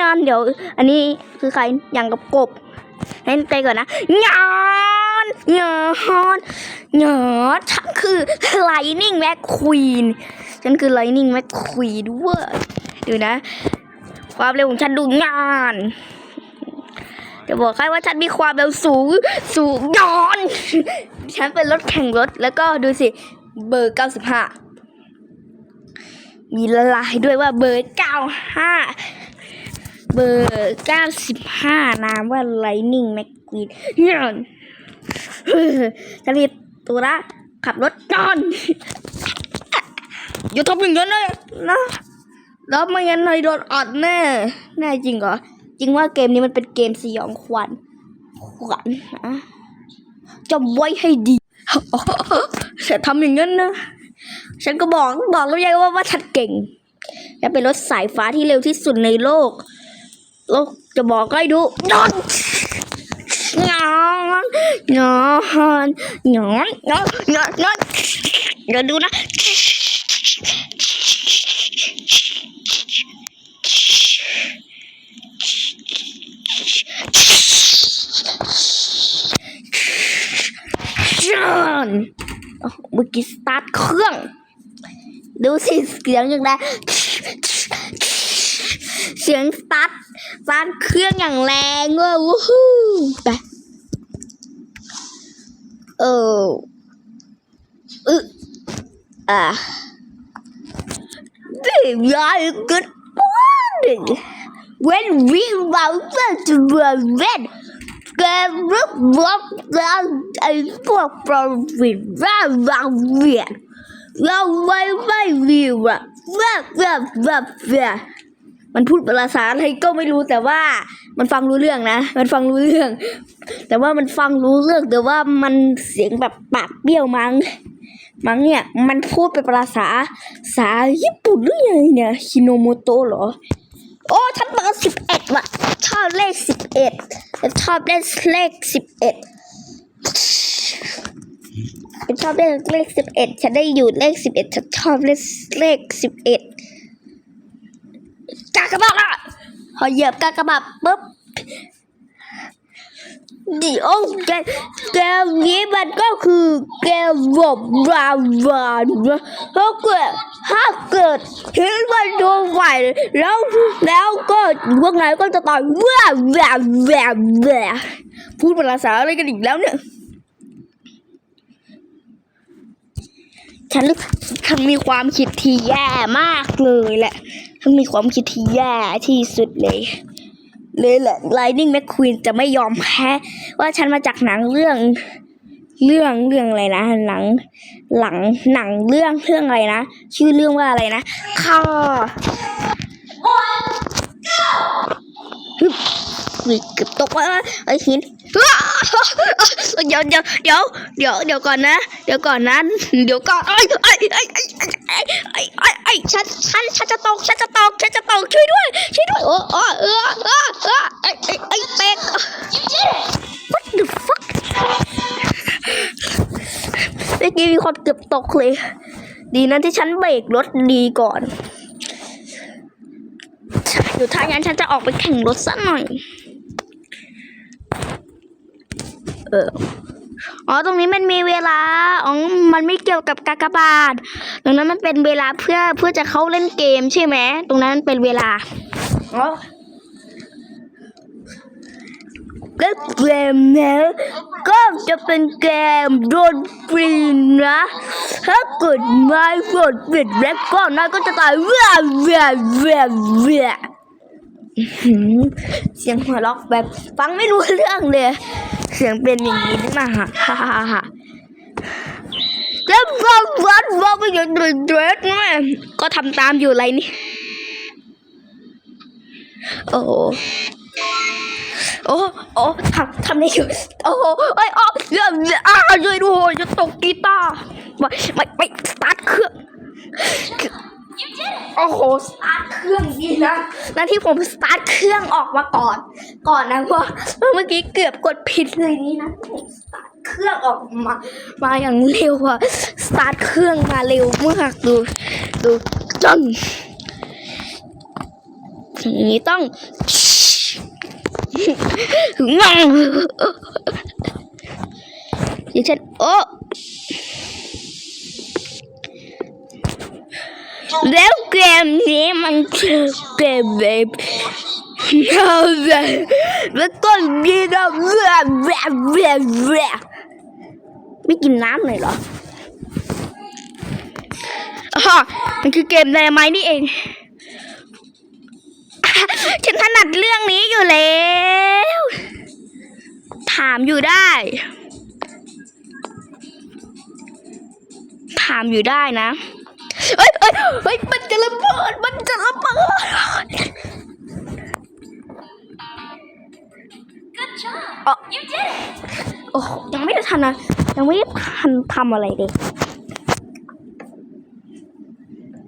งานเดี๋ยว อันนี้คือใครอย่างกับกบเล่นไปก่อนนะงานงานงานฉันคือ Lightning McQueen ฉันคือ Lightning McQueen ด้วยดูนะ ความเร็วของฉันดูงานจะบอกให้ว่าฉันมีความเร็วสูงสูงยอน ฉันเป็นรถแข่งรถแล้วก็ดูสิ เบอร์95มีละลายด้วยว่าเบอร์95 เบอร์95นามว่า Lightning McQueen ยอนฉันมีตัวละขับรถจอนอย่าทำอย่างนั้นเลยนะแล้วไม่งั้นนายโดนอัดแน่ แน่จริงเหรอ จริงว่าเกมนี้มันเป็นเกมสยองขวัญขวัญนะจำไว้ให้ดีฉันทำอย่างนั้นนะ ฉันก็บอกบอกแล้วยังว่าว่าฉันเก่งและเป็นรถสายฟ้าที่เร็วที่สุดในโลก ลกจะบอกให้ดูนอนนอนนอนนอนนอนนอนนอนเดี๋ยวดูนะจอนเมื่อกี้สตาร์ทเครื่อง ดูสิเสียงอย่างไร เสียงสตาร์ทสตาร์ทเครื่องอย่างแรงเว้ยวู้ฮู้ไปเอออึอะ very good morning when we were to prevent แกรึกบอกเราไอ้พวกโปรฟิตว่าเราเวียนเราไม่ไม่วิวอะแบบแบบแบบแบบ มันพูดภาษาอะไรก็ไม่รู้แต่ว่ามันฟังรู้เรื่องนะ มันฟังรู้เรื่อง แต่ว่ามันฟังรู้เรื่องแต่ว่ามันเสียงแบบปากเบี้ยวมั้งมั้งเนี่ยมันพูดเป็นภาษาภาษาญี่ปุ่นหรือไงเนี่ยฮิโนโมโตะเหรอ โอ้ฉันเบอร์สิบเอ็ดว่ะชอบเลขสิบเอ็ดชอบเลขเลขสิบเอ็ดฉันชอบเลขเลขสิบเอ็ดฉันได้อยู่เลขสิบเอ็ดฉันชอบเลขเลขสิบเอ็ดากระบาดอะพอเหยียบกากระบาดปุ๊บดี๋ยวแกแกมนี้มันก็คือแกมบบราบานนถ้าเกิดถ้าเกิดเห็นมันโดนไหวแล้วแล้วก็พวกนายก็จะต่อยแวบแวบแวบแวพูดภาษาอะไรกันอีกแล้วเนี่ยฉันฉันมีความคิดที่แย่มากเลยแหละ ทั้งมีความคิดที่แย่ที่สุดเลย เลยแหละไลนิ่งแมคควีนจะไม่ยอมแพ้ว่าฉันมาจากหนังเรื่อง เรื่องเรื่องอะไรนะหนัง หลังหนังเรื่องเรื่องอะไรนะชื่อเรื่องว่าอะไรนะข้าวิเกืบตกว่าไอ้หินเดี๋ยวเดี๋ยวเดี๋ยวเดี๋ยวเดี๋ยวก่อนนะ เดี๋ยวก่อนนะเดี๋ยวก่อนไอ้ไอ้ไอ้ไอ้ไอ้ไอ้ฉันฉันฉันจะตกฉันจะ ช่วยด้วย ช่วยด้วย โอ้โอ้เออเออเออไอไอไอ้เป็ด What the fuck เมื่อกี้มีคนเกือบตกเลย ดีนะที่ฉันเบรกรถดีก่อนเดี๋ยวถ้างั้นฉันจะออกไปแข่งรถสักหน่อย เออ อ๋อตรงนี้มันมีเวลาอ๋อมันไม่เกี่ยวกับกากบาทตรงนั้นมันเป็นเวลาเพื่อเพื่อจะเข้าเล่นเกมใช่ไหมตรงนั้นเป็นเวลาอ๋อก็เกมนี้ก็จะเป็นเกมโดนตรีนะ ถ้าเกิดไม่กดปิดแรกก่อนนะก็จะตายเวียเวียเวียเวียเสียงหัวเราะแบบฟังไม่รู้เรื่องเลย สียงเป็นอย่างนี้นี่มาฮะฮ่าฮ่าฮ่าแล้วฟังวัดว่าไม่ยังตื่นเต้นไงก็ทำตามอยู่อะไรนี่ โอ้โหโอ้โอ้ทำทำได้อยู่โอ้โหไอ้ยอ๋อเรื่องอ่าช่วยด้วยจะตกกีตาร์ไม่ไม่ไม่สตาร์ทเครื่องโอ้โหสตาร์ท เครื่องดีนะนั่นที่ผมสตาร์ทเครื่องออกมาก่อน ก่อนนะเพราะเมื่อกี้เกือบกดผิดเลยนี่นะผมสตาร์ทเครื่องออกมา มาอย่างเร็วอะสตาร์ทเครื่องมาเร็วมากดูดูจังอย่างนี้ต้องงังอย่างเช่นโอ้ แล้วเกมนี้มันคือเกมแบบเอาแบบแล้วก็กินแบบแบบแบบแบบแบบไม่กินน้ำเลยเหรออ๋อมันคือเกมในไม้นี่เอง ฉันถนัดเรื่องนี้อยู่แล้ว ถามอยู่ได้ ถามอยู่ได้นะ เฮ้ยเฮ้ยเฮ้ยมันจะระเบิดมันจะระเบิด Good job. Oh. You did it. โอ้โหยังไม่ได้ทันนะยังไม่ได้ทันทำอะไรเลย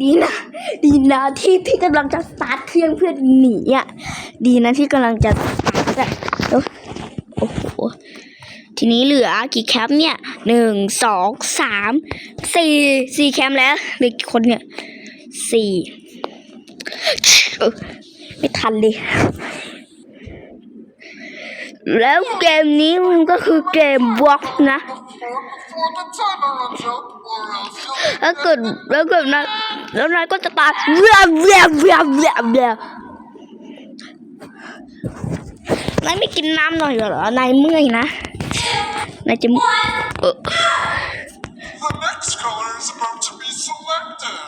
ดีนะ ดีนะที่ที่กำลังจะสตาร์ทเครื่องเพื่อหนีอะ ดีนะที่กำลังจะสตาร์ทอะ ทีนี้เหลือกี่แคมป์เนี่ยหนึ่งสองสามสี่สี่แคมป์แล้วเหลือกี่คนเนี่ยสี่ไม่ทันเลยแล้วเกมนี้มันก็คือเกมบล็อกนะ Before the timer runs up, or else you'll แล้วเกิดแล้วเกิดนายแล้วนายก็จะตายเรียเรียเรียเรียเรียนายไม่กินน้ำหน่อยเหรอนายเมื่อยนะ นายจะเออ The next color is about to be selected.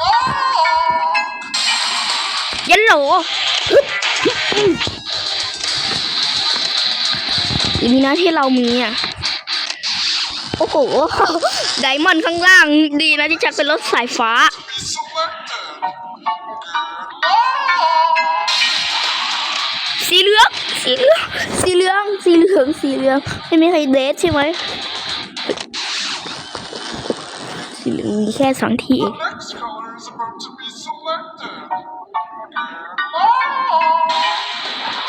Good luck! ยันโหลดีนะที่เรามีอะ โอ้โห ไดมอนด์ข้างล่างดีนะที่ฉันเป็นรถสายฟ้า Be selected. สีเหลืองสีเหลืองสีเหลืองสีเหลืองสีเหลืองไม่มีใครเดทใช่ไหมสีเหลืองมีแค่สองที The next color is about to be selected. Good luck!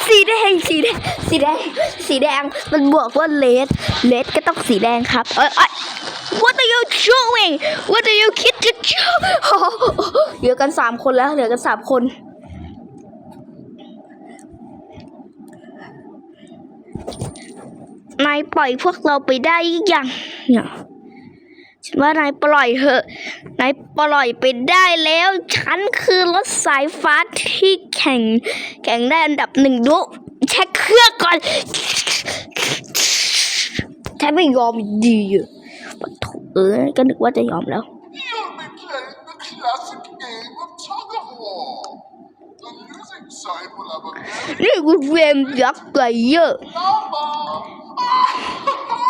สีแดงสีแดงสีแดงสีแดงมันบอกว่าเลดเลดก็ต้องสีแดงครับเอ้ยเอ้ย What are you doing What are you kid to do เหลือกันสามคนแล้วเหลือกันสามคน นายปล่อยพวกเราไปได้ยังเนี่ยฉันว่านายปล่อยเถอะ นายปล่อยไปได้แล้ว ฉันคือรถสายฟ้าที่แข่ง แข่งได้อันดับหนึ่งดูเช็คเครื่องก่อนฉันไม่ยอมดีอะปะโถเออก็นึกว่าจะยอมแล้ว You'll be playing the classic game of tug of war. The losing side will have a very นี่คือเกมยักษ์ไกเยอร์ number.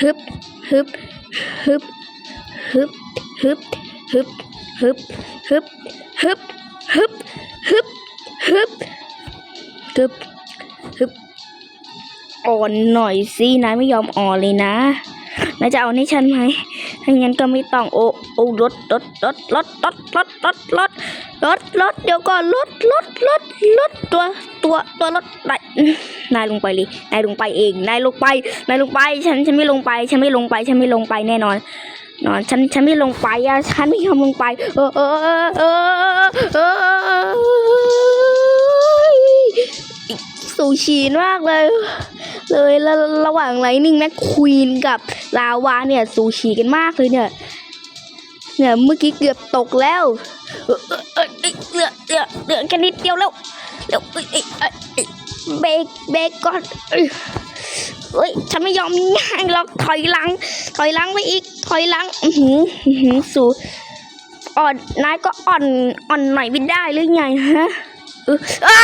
ฮึบฮึบฮึบฮึบฮึบฮึบฮึบฮึบฮึบฮึบฮึบฮึบฮึบฮึบอ่อนหน่อยสินายไม่ยอมอ่อนเลยนะนายจะเอาให้ฉันไหม ถ้างั้นก็ไม่ต้องโอ้โอ้รถรถรถรถรถรถรถรถรถรถเดี๋ยวก่อนรถรถรถรถตัวตัวตัวรถนายนายลงไปเลยนายลงไปเองนายลงไปนายลงไปฉันฉันไม่ลงไป ฉันไม่ลงไป ฉันไม่ลงไปแน่นอนนอนฉันฉันไม่ลงไปอะฉันไม่ยอมลงไป เออเออเออเออเออสูชีนมากเลย เลยแล้วระหว่างไลนิ่งแม็กควีนกับ ลาวาเนี่ยสูชีกันมากเลยเนี่ย เนี่ยเมื่อกี้เกือบตกแล้วเออเออเออเออเหลือเหลือเหลือแค่นิดเดียวแล้วเดี๋ยวเบรกเบรกก่อนเอ้ยเฮ้ยฉันไม่ยอมง่ายหรอกถอยหลัง ถอยหลังไปอีก ถอยหลังอือหืออื้อหือสูอ่อนนายก็อ่อนอ่อนหน่อยไม่ได้หรือไงฮะอ้า